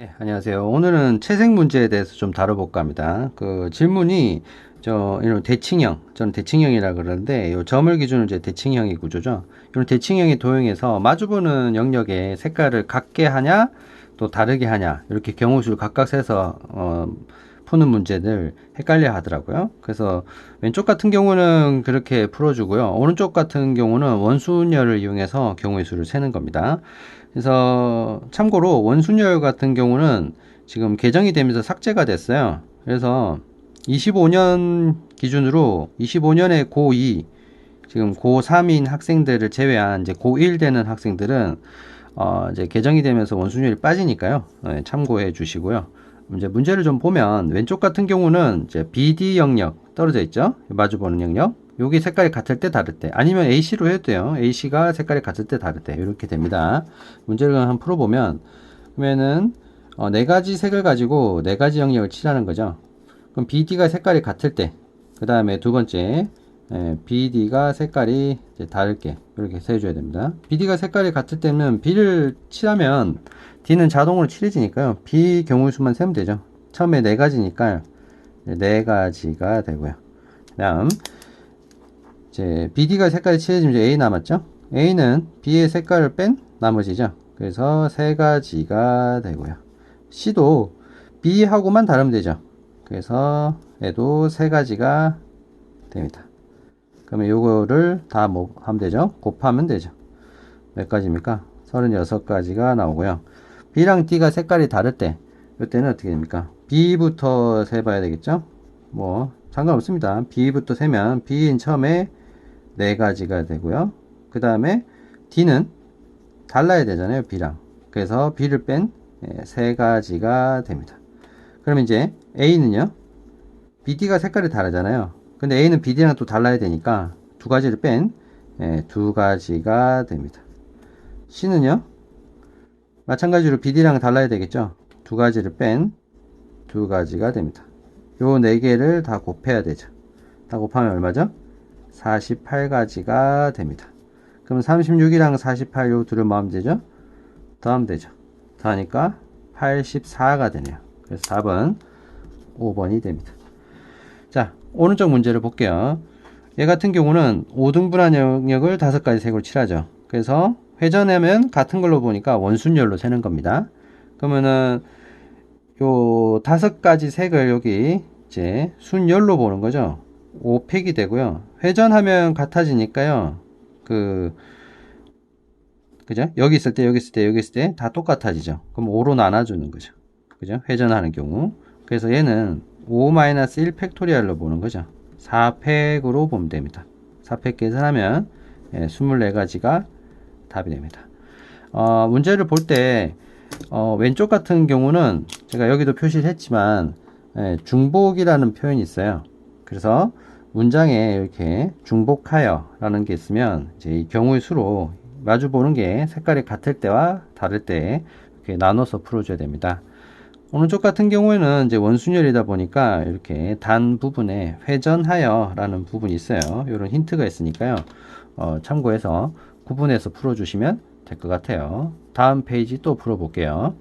네, 안녕하세요. 오늘은 채색 문제에 대해서 좀 다뤄볼까 합니다. 그 질문이 저 이런 대칭형, 저는 대칭형이라 그러는데 이 점을 기준으로 이제 대칭형의 구조죠. 이런 대칭형의 도형에서 마주보는 영역의 색깔을 같게 하냐, 또 다르게 하냐 이렇게 경우수를 각각 세서 어, 푸는 문제들 헷갈려 하더라고요. 그래서 왼쪽 같은 경우는 그렇게 풀어주고요. 오른쪽 같은 경우는 원순열을 이용해서 경우의 수를 세는 겁니다. 그래서 참고로 원순열 같은 경우는 지금 개정이 되면서 삭제가 됐어요. 그래서 25년 기준으로 25년에 고2 지금 고3인 학생들을 제외한 이제 고1 되는 학생들은 어 이제 개정이 되면서 원순열이 빠지니까요. 네, 참고해 주시고요. 이제 문제를 좀 보면 왼쪽 같은 경우는 이제 BD 영역 떨어져 있죠. 마주 보는 영역. 여기 색깔이 같을 때 다를 때 아니면 AC로 해도 돼요. AC가 색깔이 같을 때 다를 때 이렇게 됩니다. 문제를 한번 풀어보면 그러면은 어, 네 가지 색을 가지고 네 가지 영역을 칠하는 거죠. 그럼 BD가 색깔이 같을 때, 그 다음에 두 번째 예, BD가 색깔이 이제 다를게 이렇게 세줘야 됩니다. BD가 색깔이 같을 때는 B를 칠하면 D는 자동으로 칠해지니까요. B 경우 수만 세면 되죠. 처음에 네 가지니까 네 가지가 되고요. 그다음 이제 BD가 색깔이 칠해지면 A 남았죠. A는 B의 색깔을 뺀 나머지죠. 그래서 세 가지가 되고요. C도 B하고만 다르면 되죠. 그래서 얘도 세 가지가 됩니다. 그러면 요거를 다 뭐 하면 되죠? 곱하면 되죠. 몇 가지입니까? 36가지가 나오고요. B랑 D가 색깔이 다를 때, 이때는 어떻게 됩니까? B부터 세봐야 되겠죠? 뭐, 상관없습니다. B부터 세면 B인 처음에 4가지가 되고요. 그 다음에 D는 달라야 되잖아요. B랑. 그래서 B를 뺀 3가지가 됩니다. 그럼 이제 A는요? BD가 색깔이 다르잖아요. 근데 A는 BD랑 또 달라야 되니까 두 가지를 뺀 두 가지가 됩니다. C는요? 마찬가지로 BD랑 달라야 되겠죠? 두 가지를 뺀 두 가지가 됩니다. 요 네 개를 다 곱해야 되죠. 다 곱하면 얼마죠? 48가지가 됩니다. 그럼 36이랑 48 요 둘을 뭐하면 되죠? 더하면 되죠. 더하니까 84가 되네요. 그래서 답은 5번이 됩니다. 자, 오른쪽 문제를 볼게요. 얘 같은 경우는 5등분한 영역을 5가지 색으로 칠하죠. 그래서 회전하면 같은 걸로 보니까 원순열로 세는 겁니다. 그러면은 요 다섯 가지 색을 여기 이제 순열로 보는 거죠. 5팩이 되고요. 회전하면 같아지니까요. 그 그죠? 여기 있을 때, 여기 있을 때, 여기 있을 때 다 똑같아지죠. 그럼 5로 나눠주는 거죠. 그죠? 회전하는 경우. 그래서 얘는 5-1 팩토리얼로 보는 거죠. 4팩으로 보면 됩니다. 4팩 계산하면 예, 24가지가 답이 됩니다. 어, 문제를 볼 때, 어, 왼쪽 같은 경우는 제가 여기도 표시를 했지만, 예, 중복이라는 표현이 있어요. 그래서 문장에 이렇게 중복하여 라는 게 있으면, 이제 이 경우의 수로 마주 보는 게 색깔이 같을 때와 다를 때 이렇게 나눠서 풀어줘야 됩니다. 오른쪽 같은 경우에는 이제 원순열이다 보니까 이렇게 단 부분에 회전하여 라는 부분이 있어요. 이런 힌트가 있으니까요. 어, 참고해서 구분해서 풀어주시면 될 것 같아요. 다음 페이지 또 풀어볼게요.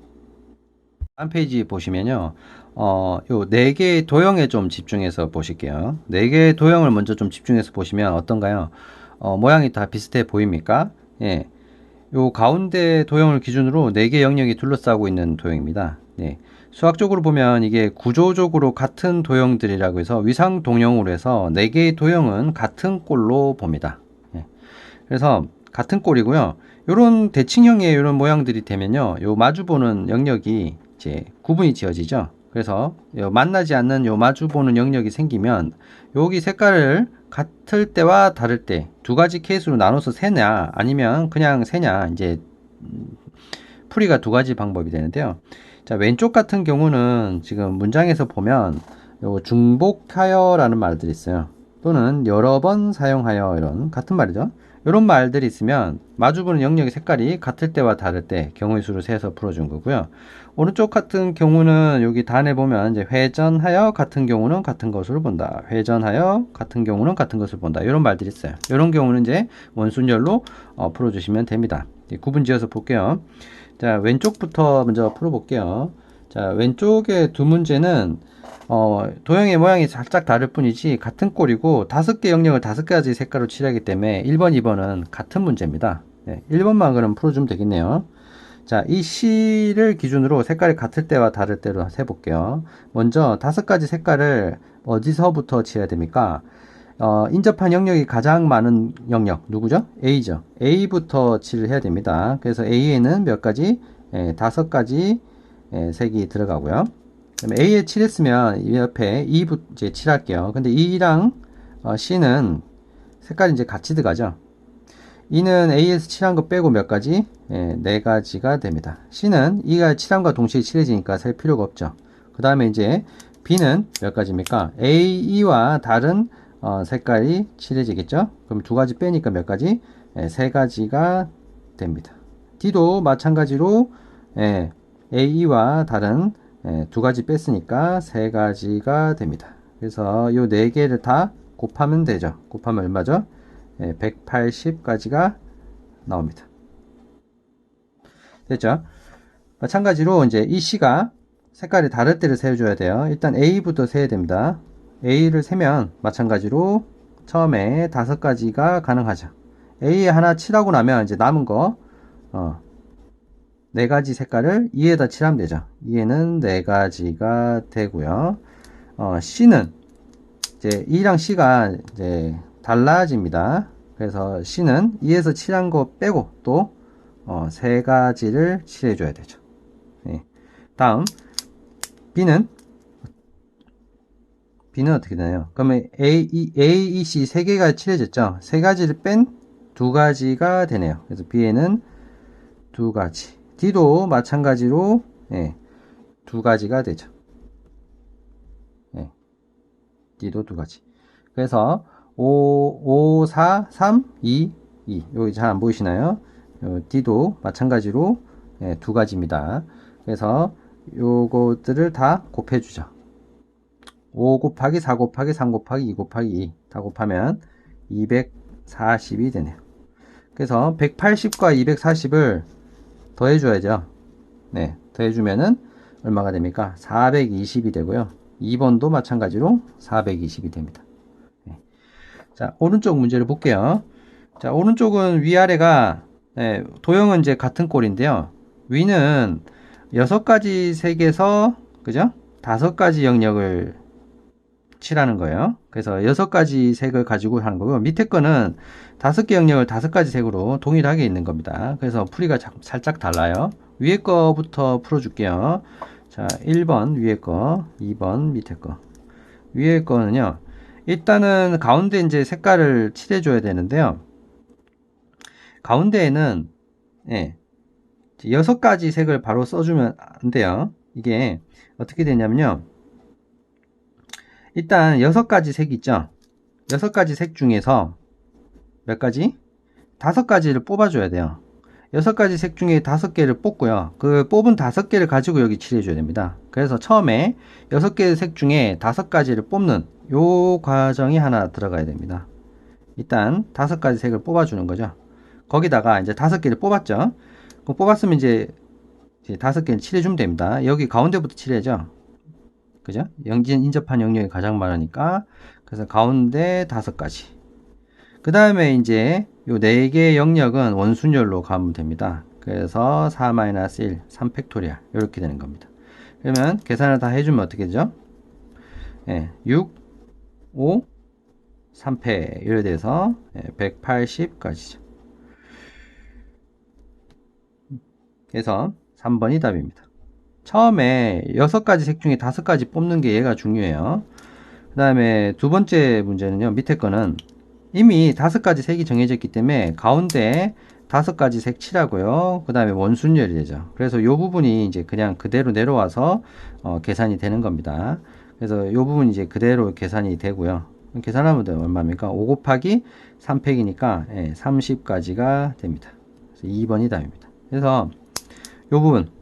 다음 페이지 보시면요. 어, 요 네 개의 도형에 좀 집중해서 보실게요. 네 개의 도형을 먼저 좀 집중해서 보시면 어떤가요? 어, 모양이 다 비슷해 보입니까? 예. 요 가운데 도형을 기준으로 네 개 영역이 둘러싸고 있는 도형입니다. 예. 수학적으로 보면 이게 구조적으로 같은 도형들이라고 해서 위상 동형으로 해서 네 개의 도형은 같은 꼴로 봅니다. 예. 그래서 같은 꼴이고요. 요런 대칭형의 이런 모양들이 되면요. 요 마주보는 영역이 이제 구분이 지어지죠. 그래서 요 만나지 않는 요 마주 보는 영역이 생기면 여기 색깔을 같을 때와 다를 때 두 가지 케이스로 나눠서 세냐 아니면 그냥 세냐 이제 음, 풀이가 두 가지 방법이 되는데요. 자, 왼쪽 같은 경우는 지금 문장에서 보면 요 중복하여라는 말들이 있어요. 또는 여러 번 사용하여 이런 같은 말이죠. 이런 말들이 있으면 마주보는 영역의 색깔이 같을 때와 다를 때 경우의 수를 세서 풀어준 거고요. 오른쪽 같은 경우는 여기 단에 보면 이제 회전하여 같은 경우는 같은 것으로 본다. 회전하여 같은 경우는 같은 것을 본다. 이런 말들이 있어요. 이런 경우는 이제 원순열로 어, 풀어주시면 됩니다. 구분 지어서 볼게요. 자, 왼쪽부터 먼저 풀어볼게요. 자, 왼쪽에 두 문제는 어, 도형의 모양이 살짝 다를 뿐이지 같은 꼴이고 다섯 개 영역을 다섯 가지 색깔로 칠하기 때문에 1번, 2번은 같은 문제입니다. 네, 1번만 그럼 풀어주면 되겠네요. 자, 이 C를 기준으로 색깔이 같을 때와 다를 때로 해볼게요. 먼저 다섯 가지 색깔을 어디서부터 칠해야 됩니까? 어, 인접한 영역이 가장 많은 영역 누구죠? A죠. A부터 칠을 해야 됩니다. 그래서 A에는 몇 가지? 예, 다섯 가지 예, 색이 들어가고요. A에 칠했으면 이 옆에 E부 이제 칠할게요. 근데 E랑 어, C는 색깔이 이제 같이 들어가죠. E는 A에서 칠한 거 빼고 몇 가지? 예, 네 가지가 됩니다. C는 E가 칠함과 동시에 칠해지니까 셀 필요가 없죠. 그 다음에 이제 B는 몇 가지입니까? A, E와 다른 어, 색깔이 칠해지겠죠? 그럼 두 가지 빼니까 몇 가지? 예, 세 가지가 됩니다. D도 마찬가지로 예, AE와 다른 예, 두 가지 뺐으니까 세 가지가 됩니다. 그래서 이네 개를 다 곱하면 되죠. 곱하면 얼마죠? 예, 180까지가 나옵니다. 됐죠? 마찬가지로 이제 이 C가 색깔이 다를 때를 세워줘야 돼요. 일단 A부터 세야 됩니다. A를 세면 마찬가지로 처음에 다섯 가지가 가능하죠. A에 하나 칠하고 나면 이제 남은 거, 어, 네 가지 색깔을 2에다 칠하면 되죠. 2에는 네 가지가 되고요. 어, C는 이제 E랑 C가 이제 달라집니다. 그래서 C는 2에서 칠한 거 빼고 또, 어, 세 가지를 칠해줘야 되죠. 네. 다음, B는 B는 어떻게 되나요? 그러면 A, E, A, E, C 세 개가 칠해졌죠? 세 가지를 뺀 두 가지가 되네요. 그래서 B에는 두 가지. D도 마찬가지로 예, 두 가지가 되죠. 예, D도 두 가지. 그래서 5, 5, 4, 3, 2, 2. 여기 잘 안 보이시나요? 요 D도 마찬가지로 예, 두 가지입니다. 그래서 요것들을 다 곱해주죠. 5 곱하기 4 곱하기 3 곱하기 2 곱하기 2 다 곱하면 240이 되네요. 그래서 180과 240을 더해줘야죠. 네, 더해주면은 얼마가 됩니까? 420이 되고요. 2번도 마찬가지로 420이 됩니다. 네. 자, 오른쪽 문제를 볼게요. 자, 오른쪽은 위아래가 네, 도형은 이제 같은 꼴인데요. 위는 6가지 색에서 그죠? 5가지 영역을 칠하는 거예요. 그래서 여섯 가지 색을 가지고 하는 거고요. 밑에 거는 다섯 개 영역을 다섯 가지 색으로 동일하게 있는 겁니다. 그래서 풀이가 살짝 달라요. 위에 거부터 풀어줄게요. 자, 1번 위에 거, 2번 밑에 거. 위에 거는요. 일단은 가운데 이제 색깔을 칠해줘야 되는데요. 가운데에는 예, 여섯 가지 색을 바로 써주면 안 돼요. 이게 어떻게 되냐면요. 일단 여섯 가지 색 있죠? 여섯 가지 색 중에서 몇 가지? 다섯 가지를 뽑아줘야 돼요. 여섯 가지 색 중에 다섯 개를 뽑고요. 그 뽑은 다섯 개를 가지고 여기 칠해줘야 됩니다. 그래서 처음에 여섯 개의 색 중에 다섯 가지를 뽑는 요 과정이 하나 들어가야 됩니다. 일단 다섯 가지 색을 뽑아주는 거죠. 거기다가 이제 다섯 개를 뽑았죠. 그 뽑았으면 이제 다섯 개를 칠해주면 됩니다. 여기 가운데부터 칠해죠. 그죠? 영진 인접한 영역이 가장 많으니까. 그래서 가운데 다섯 가지. 그 다음에 이제 요 네 개의 영역은 원순열로 가면 됩니다. 그래서 4-1 3 팩토리아. 이렇게 되는 겁니다. 그러면 계산을 다 해주면 어떻게 되죠? 예, 6 5 3패 이래 돼서 180까지죠. 그래서 3번이 답입니다 처음에 여섯 가지 색 중에 다섯 가지 뽑는 게 얘가 중요해요. 그 다음에 두 번째 문제는요. 밑에 거는 이미 다섯 가지 색이 정해졌기 때문에 가운데 다섯 가지 색 칠하고요. 그 다음에 원순열이 되죠. 그래서 이 부분이 이제 그냥 그대로 내려와서 어, 계산이 되는 겁니다. 그래서 이 부분이 이제 그대로 계산이 되고요. 계산하면 얼마입니까? 5 곱하기 3팩이니까 예, 30까지가 됩니다. 그래서 2번이 답입니다. 그래서 이 부분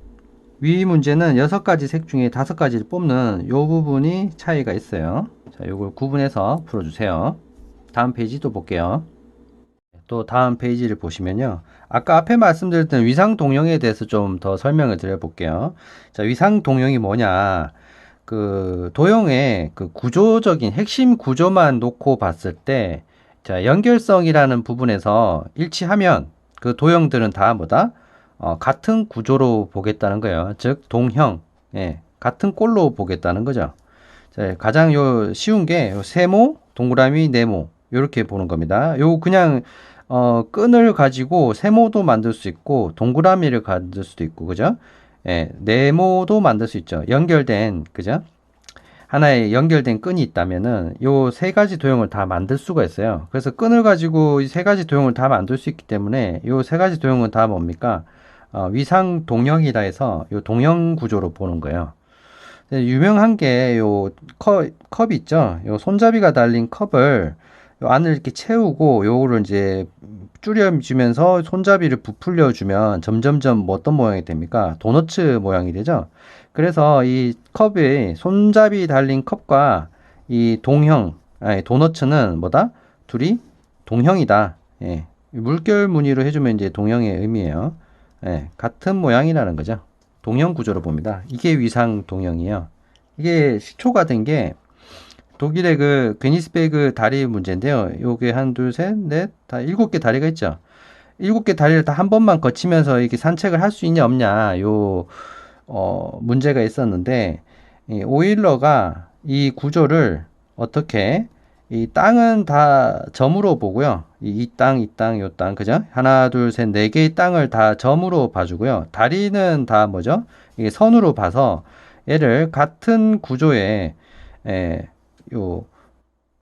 위 문제는 여섯 가지 색 중에 다섯 가지를 뽑는 요 부분이 차이가 있어요. 자, 요걸 구분해서 풀어주세요. 다음 페이지 또 볼게요. 또 다음 페이지를 보시면요. 아까 앞에 말씀드렸던 위상 동형에 대해서 좀 더 설명을 드려볼게요. 자, 위상 동형이 뭐냐? 그 도형의 그 구조적인 핵심 구조만 놓고 봤을 때, 자, 연결성이라는 부분에서 일치하면 그 도형들은 다 뭐다? 어, 같은 구조로 보겠다는 거예요. 즉, 동형, 예, 같은 꼴로 보겠다는 거죠. 자, 가장 요 쉬운 게 요 세모, 동그라미, 네모 이렇게 보는 겁니다. 요 그냥 어, 끈을 가지고 세모도 만들 수 있고 동그라미를 만들 수도 있고 그죠? 예, 네모도 만들 수 있죠. 연결된 그죠? 하나의 연결된 끈이 있다면은 요 세 가지 도형을 다 만들 수가 있어요. 그래서 끈을 가지고 이 세 가지 도형을 다 만들 수 있기 때문에 요 세 가지 도형은 다 뭡니까? 어, 위상 동형이라 해서 요 동형 구조로 보는 거예요. 유명한 게 요 컵, 있죠. 요 손잡이가 달린 컵을 요 안을 이렇게 채우고 요거를 이제 줄여주면서 손잡이를 부풀려 주면 점점점 뭐 어떤 모양이 됩니까? 도너츠 모양이 되죠. 그래서 이 컵이 손잡이 달린 컵과 이 동형, 아니 도너츠는 뭐다? 둘이 동형이다. 예. 물결 무늬로 해주면 이제 동형의 의미예요. 예. 같은 모양이라는 거죠. 동형 구조로 봅니다. 이게 위상 동형이에요. 이게 시초가 된 게 독일의 그 게니스베그 다리 문제인데요. 요게 한, 둘, 셋, 넷, 다 일곱 개 다리가 있죠. 일곱 개 다리를 다 한 번만 거치면서 이렇게 산책을 할 수 있냐 없냐 요 어, 문제가 있었는데 이 오일러가 이 구조를 어떻게 이 땅은 다 점으로 보고요. 이 땅, 이 땅, 요 땅, 그죠? 하나, 둘, 셋, 네 개의 땅을 다 점으로 봐주고요. 다리는 다 뭐죠? 이게 선으로 봐서 얘를 같은 구조의 에, 요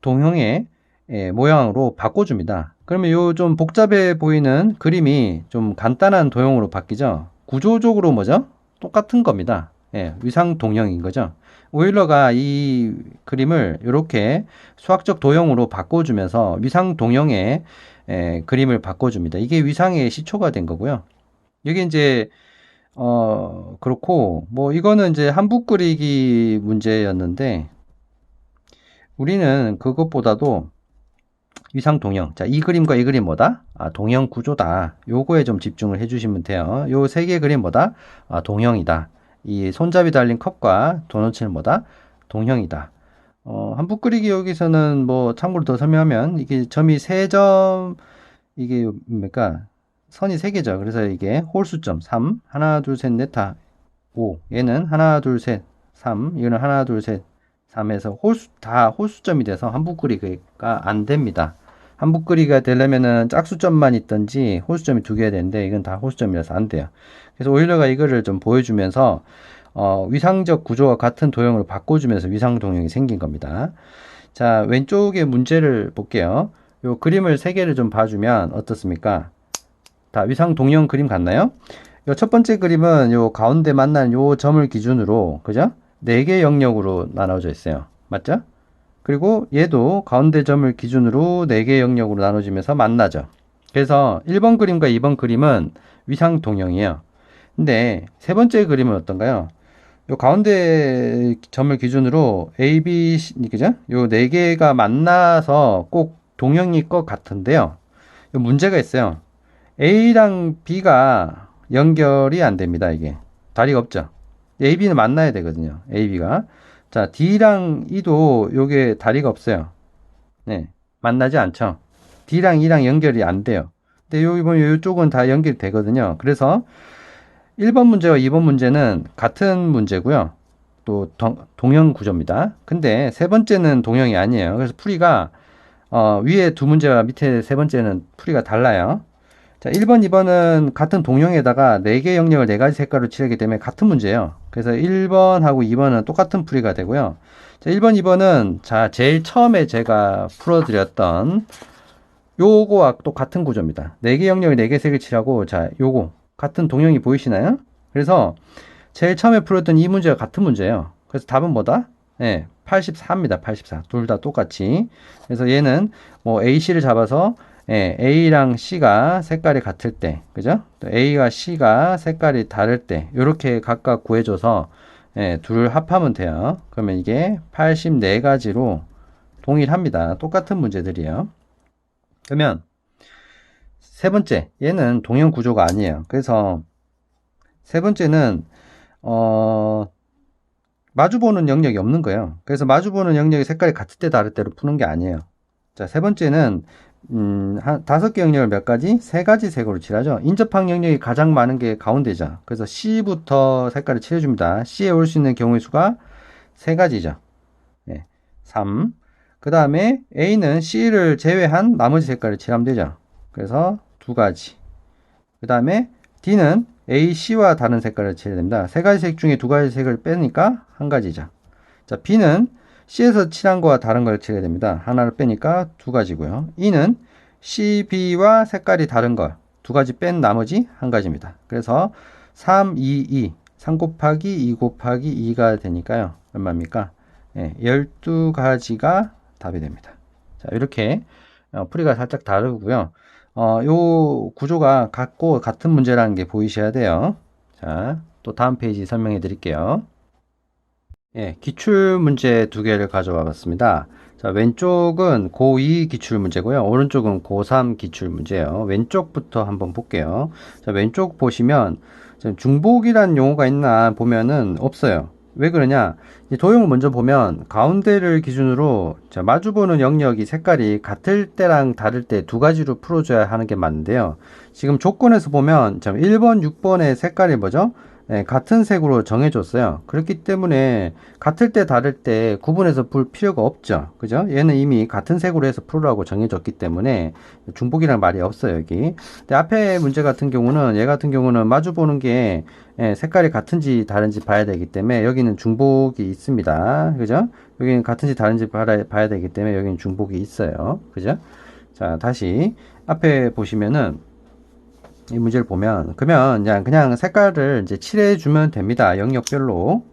동형의 에, 모양으로 바꿔줍니다. 그러면 요 좀 복잡해 보이는 그림이 좀 간단한 도형으로 바뀌죠. 구조적으로 뭐죠? 똑같은 겁니다. 예, 위상 동형인 거죠. 오일러가 이 그림을 이렇게 수학적 도형으로 바꿔주면서 위상 동형의 에, 그림을 바꿔줍니다. 이게 위상의 시초가 된 거고요. 이게 이제 어 그렇고 뭐 이거는 이제 한북 그리기 문제였는데 우리는 그것보다도 위상 동형. 자, 이 그림과 이 그림 뭐다? 아, 동형 구조다. 요거에 좀 집중을 해주시면 돼요. 요 세 개 그림 뭐다? 아, 동형이다. 이 손잡이 달린 컵과 도너츠는 뭐다? 동형이다. 어, 한북 그리기 여기서는 뭐 참고로 더 설명하면 이게 점이 세 점, 이게 뭡니까? 선이 세 개죠. 그래서 이게 홀수점 3, 하나, 둘, 셋, 넷, 다 5. 얘는 하나, 둘, 셋, 3. 이거는 하나, 둘, 셋, 3에서 홀수, 다 홀수점이 돼서 한북 그리기가 안 됩니다. 한북 그리기가 되려면은 짝수점만 있던지 홀수점이 두 개야 되는데 이건 다 홀수점이라서 안 돼요. 그래서 오일러가 이거를 좀 보여주면서 어, 위상적 구조와 같은 도형으로 바꿔주면서 위상 동형이 생긴 겁니다. 자, 왼쪽에 문제를 볼게요. 요 그림을 세 개를 좀 봐주면 어떻습니까? 다 위상 동형 그림 같나요? 요 첫 번째 그림은 요 가운데 만난 요 점을 기준으로, 그죠? 네 개 영역으로 나눠져 있어요. 맞죠? 그리고 얘도 가운데 점을 기준으로 4개 영역으로 나눠지면서 만나죠. 그래서 1번 그림과 2번 그림은 위상 동형이에요. 근데 세 번째 그림은 어떤가요? 요 가운데 점을 기준으로 A, B, C, 그죠? 요 네 개가 만나서 꼭 동형일 것 같은데요. 요 문제가 있어요. A랑 B가 연결이 안 됩니다, 이게. 다리가 없죠. A, B는 만나야 되거든요. A, B가. 자, D랑 E도 요게 다리가 없어요. 네. 만나지 않죠. D랑 E랑 연결이 안 돼요. 근데 여기 보면 이쪽은 다 연결이 되거든요. 그래서 1번 문제와 2번 문제는 같은 문제고요. 또 동형 구조입니다. 근데 세 번째는 동형이 아니에요. 그래서 풀이가 어, 위에 두 문제와 밑에 세 번째는 풀이가 달라요. 자, 1번, 2번은 같은 동형에다가 4개 영역을 4가지 색깔로 칠하기 때문에 같은 문제예요. 그래서 1번하고 2번은 똑같은 풀이가 되고요. 자, 1번, 2번은 자, 제일 처음에 제가 풀어드렸던 요거와 또 같은 구조입니다. 4개 영역을 4개 색을 칠하고 자, 요거 같은 동형이 보이시나요? 그래서 제일 처음에 풀었던 이 문제가 같은 문제예요. 그래서 답은 뭐다? 네, 84입니다. 84. 둘 다 똑같이. 그래서 얘는 뭐 AC를 잡아서 예, A랑 C가 색깔이 같을 때, 그죠? 또 A가 C가 색깔이 다를 때, 이렇게 각각 구해줘서 예, 둘을 합하면 돼요. 그러면 이게 84가지로 동일합니다. 똑같은 문제들이에요. 그러면 세 번째, 얘는 동형 구조가 아니에요. 그래서 세 번째는 어 마주보는 영역이 없는 거예요. 그래서 마주보는 영역이 색깔이 같을 때 다를 때로 푸는 게 아니에요. 자, 세 번째는 음, 한 다섯 개 영역을 몇 가지? 세 가지 색으로 칠하죠. 인접한 영역이 가장 많은 게 가운데죠. 그래서 C부터 색깔을 칠해줍니다. C에 올 수 있는 경우의 수가 세 가지죠. 네, 3. 그 다음에 A는 C를 제외한 나머지 색깔을 칠하면 되죠. 그래서 두 가지. 그 다음에 D는 A, C와 다른 색깔을 칠해야 됩니다. 세 가지 색 중에 두 가지 색을 빼니까 한 가지죠. 자, B는 C에서 칠한 거와 다른 걸 칠해야 됩니다. 하나를 빼니까 두 가지고요. E는 C, B와 색깔이 다른 걸 두 가지 뺀 나머지 한 가지입니다. 그래서 3, 2, 2, 3 곱하기 2 곱하기 2가 되니까요. 얼마입니까? 예, 12가지가 답이 됩니다. 자, 이렇게 어, 풀이가 살짝 다르고요. 어, 요 구조가 같고 같은 문제라는 게 보이셔야 돼요. 자, 또 다음 페이지 설명해 드릴게요. 예, 기출 문제 두 개를 가져와 봤습니다. 자, 왼쪽은 고2 기출 문제고요. 오른쪽은 고3 기출 문제예요. 왼쪽부터 한번 볼게요. 자, 왼쪽 보시면 중복이란 용어가 있나 보면은 없어요. 왜 그러냐? 이 도형을 먼저 보면 가운데를 기준으로 자, 마주보는 영역이 색깔이 같을 때랑 다를 때 두 가지로 풀어줘야 하는 게 맞는데요. 지금 조건에서 보면 자, 1번, 6번의 색깔이 뭐죠? 네, 같은 색으로 정해줬어요. 그렇기 때문에 같을 때 다를 때 구분해서 풀 필요가 없죠. 그죠? 얘는 이미 같은 색으로 해서 풀으라고 정해졌기 때문에 중복이라는 말이 없어요, 여기. 근데 앞에 문제 같은 경우는 얘 같은 경우는 마주 보는 게 예, 색깔이 같은지 다른지 봐야 되기 때문에 여기는 중복이 있습니다. 그죠? 여기는 같은지 다른지 봐야 되기 때문에 여기는 중복이 있어요. 그죠? 자, 다시 앞에 보시면은 이 문제를 보면 그러면 그냥 그냥 색깔을 이제 칠해 주면 됩니다. 영역별로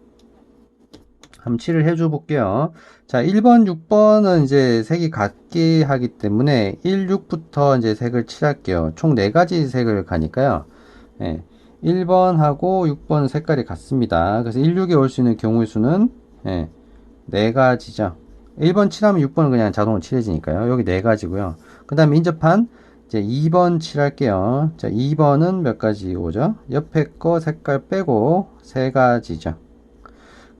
한번 칠을 해줘 볼게요. 자, 1번, 6번은 이제 색이 같게 하기 때문에 1, 6부터 이제 색을 칠할게요. 총 4가지 색을 가니까요. 예, 1번하고 6번 색깔이 같습니다. 그래서 1, 6에 올 수 있는 경우의 수는 예, 4가지죠. 1번 칠하면 6번은 그냥 자동으로 칠해지니까요. 여기 4가지고요. 그 다음에 인접한 이제 2번 칠할게요. 자, 2번은 몇 가지 오죠? 옆에 거 색깔 빼고 세 가지죠.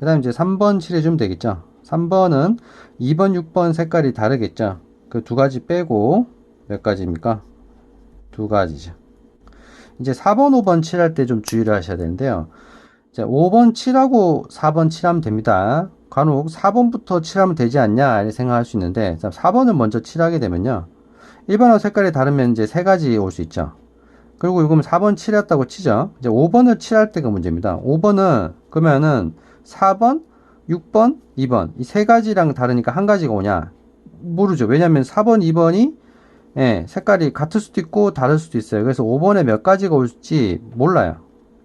그 다음 이제 3번 칠해주면 되겠죠. 3번은 2번, 6번 색깔이 다르겠죠. 그 두 가지 빼고 몇 가지입니까? 두 가지죠. 이제 4번, 5번 칠할 때 좀 주의를 하셔야 되는데요. 자, 5번 칠하고 4번 칠하면 됩니다. 간혹 4번부터 칠하면 되지 않냐 생각할 수 있는데 4번을 먼저 칠하게 되면요. 일반하고 색깔이 다르면 이제 세 가지 올 수 있죠. 그리고 이거는 4번 칠했다고 치죠. 이제 5번을 칠할 때가 문제입니다. 5번은 그러면은 4번, 6번, 2번 이 세 가지랑 다르니까 한 가지가 오냐 모르죠. 왜냐면 4번, 2번이 예, 색깔이 같을 수도 있고 다를 수도 있어요. 그래서 5번에 몇 가지가 올지 몰라요.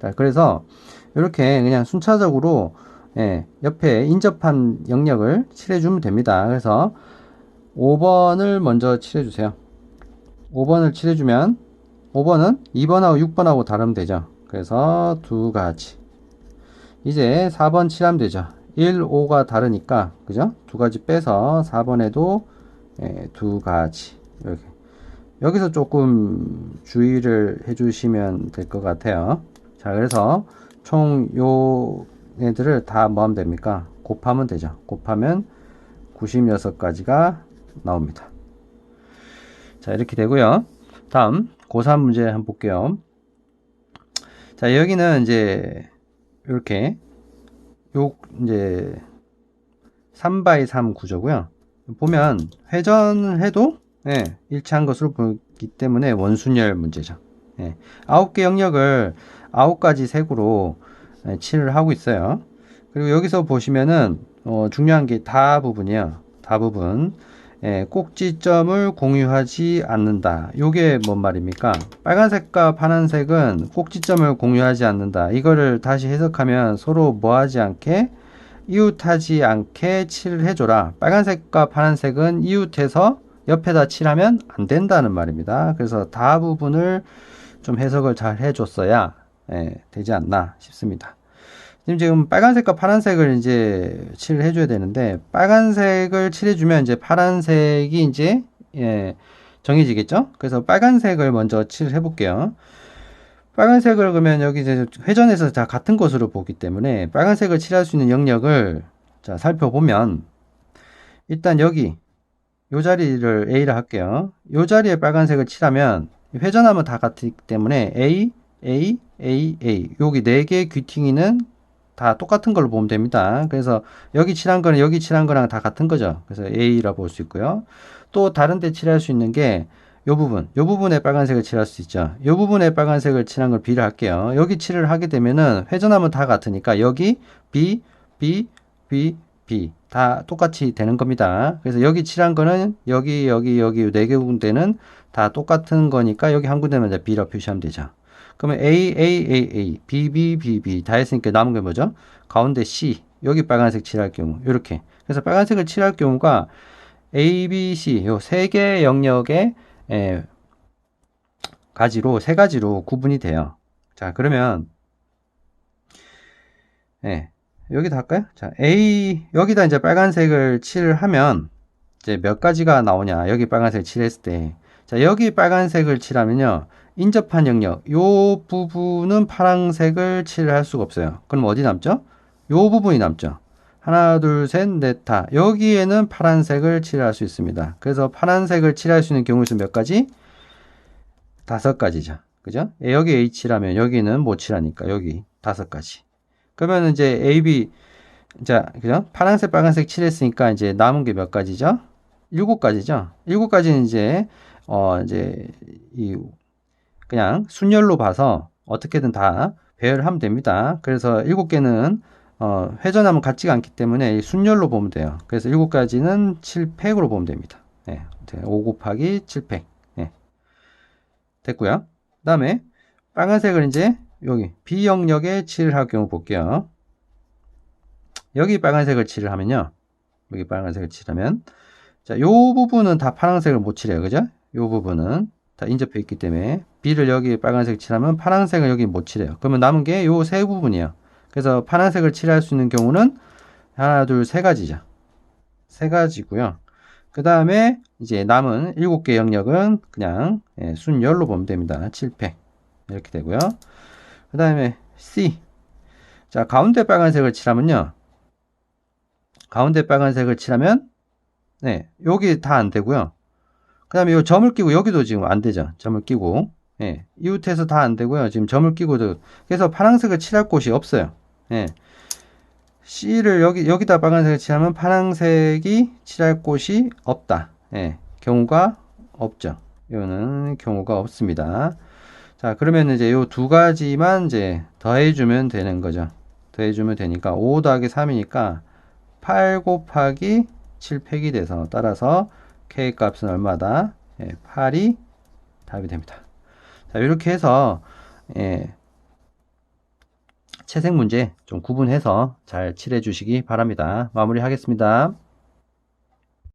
자, 그래서 이렇게 그냥 순차적으로 예, 옆에 인접한 영역을 칠해주면 됩니다. 그래서 5번을 먼저 칠해주세요. 5번을 칠해주면 5번은 2번하고 6번하고 다르면 되죠. 그래서 두 가지. 이제 4번 칠하면 되죠. 1, 5가 다르니까 그죠? 두 가지 빼서 4번에도 예, 두 가지 이렇게 여기서 조금 주의를 해주시면 될 것 같아요. 자, 그래서 총 요 애들을 다 뭐 하면 됩니까? 곱하면 되죠. 곱하면 96가지가 나옵니다. 자, 이렇게 되고요. 다음 고3 문제 한번 볼게요. 자, 여기는 이제 이렇게 요 이제 3x3 구조고요. 보면 회전을 해도 예, 일치한 것으로 보기 때문에 원순열 문제죠. 예, 9개 영역을 9가지 색으로 예, 칠을 하고 있어요. 그리고 여기서 보시면은 어, 중요한 게 다 부분이에요. 다 부분. 예, 꼭지점을 공유하지 않는다. 요게 뭔 말입니까? 빨간색과 파란색은 꼭지점을 공유하지 않는다. 이거를 다시 해석하면 서로 뭐하지 않게 이웃하지 않게 칠을 해줘라. 빨간색과 파란색은 이웃해서 옆에다 칠하면 안 된다는 말입니다. 그래서 다 부분을 좀 해석을 잘 해줬어야 예, 되지 않나 싶습니다. 지금 지금 빨간색과 파란색을 이제 칠을 해줘야 되는데 빨간색을 칠해주면 이제 파란색이 이제 예, 정해지겠죠? 그래서 빨간색을 먼저 칠을 해볼게요. 빨간색을 그러면 여기 이제 회전에서 다 같은 것으로 보기 때문에 빨간색을 칠할 수 있는 영역을 자 살펴보면 일단 여기 요 자리를 A를 할게요. 요 자리에 빨간색을 칠하면 회전하면 다 같기 때문에 A, A, A, A 여기 네 개의 귀퉁이는 다 똑같은 걸로 보면 됩니다. 그래서 여기 칠한 거는 여기 칠한 거랑 다 같은 거죠. 그래서 A라 볼 수 있고요. 또 다른 데 칠할 수 있는 게 요 부분, 요 부분에 빨간색을 칠할 수 있죠. 요 부분에 빨간색을 칠한 걸 B를 할게요. 여기 칠을 하게 되면은 회전하면 다 같으니까 여기 B, B, B, B 다 똑같이 되는 겁니다. 그래서 여기 칠한 거는 여기, 여기, 여기 네 개 군데는 다 똑같은 거니까 여기 한 군데만 B라 표시하면 되죠. 그러면 A, A, A, A, B, B, B, B. 다 했으니까 남은 게 뭐죠? 가운데 C. 여기 빨간색 칠할 경우. 이렇게. 그래서 빨간색을 칠할 경우가 A, B, C. 요 세 개의 영역의 에, 가지로 세 가지로 구분이 돼요. 자 그러면 예, 여기다 할까요? 자 A 여기다 이제 빨간색을 칠하면 이제 몇 가지가 나오냐. 여기 빨간색 칠했을 때 자 여기 빨간색을 칠하면요 인접한 영역 요 부분은 파란색을 칠할 수가 없어요. 그럼 어디 남죠? 요 부분이 남죠. 하나, 둘, 셋, 넷, 다. 여기에는 파란색을 칠할 수 있습니다. 그래서 파란색을 칠할 수 있는 경우 수몇 가지? 다섯 가지죠. 그죠? 예, 여기 H라면 여기는 못 칠하니까 여기 다섯 가지. 그러면 이제 A, B, 자, 그죠? 파란색, 빨간색 칠했으니까 이제 남은 게 몇 가지죠? 일곱 가지죠? 일곱 가지는 이제, 어, 이제, 이, 그냥 순열로 봐서 어떻게든 다 배열을 하면 됩니다. 그래서 일곱 개는 어, 회전하면 같지가 않기 때문에 순열로 보면 돼요. 그래서 일곱 가지는 7팩으로 보면 됩니다. 네, 5 곱하기 7팩. 네. 됐고요. 그 다음에 빨간색을 이제 여기 B 영역에 칠을 할 경우 볼게요. 여기 빨간색을 칠을 하면요. 여기 빨간색을 칠하면 자, 요 부분은 다 파란색을 못 칠해요. 그죠? 요 부분은 다 인접해 있기 때문에 B를 여기 빨간색 칠하면 파란색을 여기 못 칠해요. 그러면 남은 게 요 세 부분이에요. 그래서 파란색을 칠할 수 있는 경우는 하나, 둘, 세 가지죠. 세 가지고요. 그 다음에 이제 남은 일곱 개 영역은 그냥 예, 순열로 보면 됩니다. 7팩 이렇게 되고요. 그 다음에 C 자 가운데 빨간색을 칠하면요. 가운데 빨간색을 칠하면 네 여기 다 안 되고요. 그 다음에 요 점을 끼고 여기도 지금 안 되죠. 점을 끼고 예, 이웃에서 다 안 되고요. 지금 점을 끼고도 그래서 파란색을 칠할 곳이 없어요. 예. C를 여기 여기다 빨간색을 칠하면 파란색이 칠할 곳이 없다. 예. 경우가 없죠. 이거는 경우가 없습니다. 자, 그러면 이제 요 두 가지만 이제 더해 주면 되는 거죠. 더해 주면 되니까 5 더하기 3이니까 8 곱하기 7 팩이 돼서 따라서 K 값은 얼마다? 예, 8이 답이 됩니다. 자, 이렇게 해서 예, 채색 문제 좀 구분해서 잘 칠해 주시기 바랍니다. 마무리하겠습니다.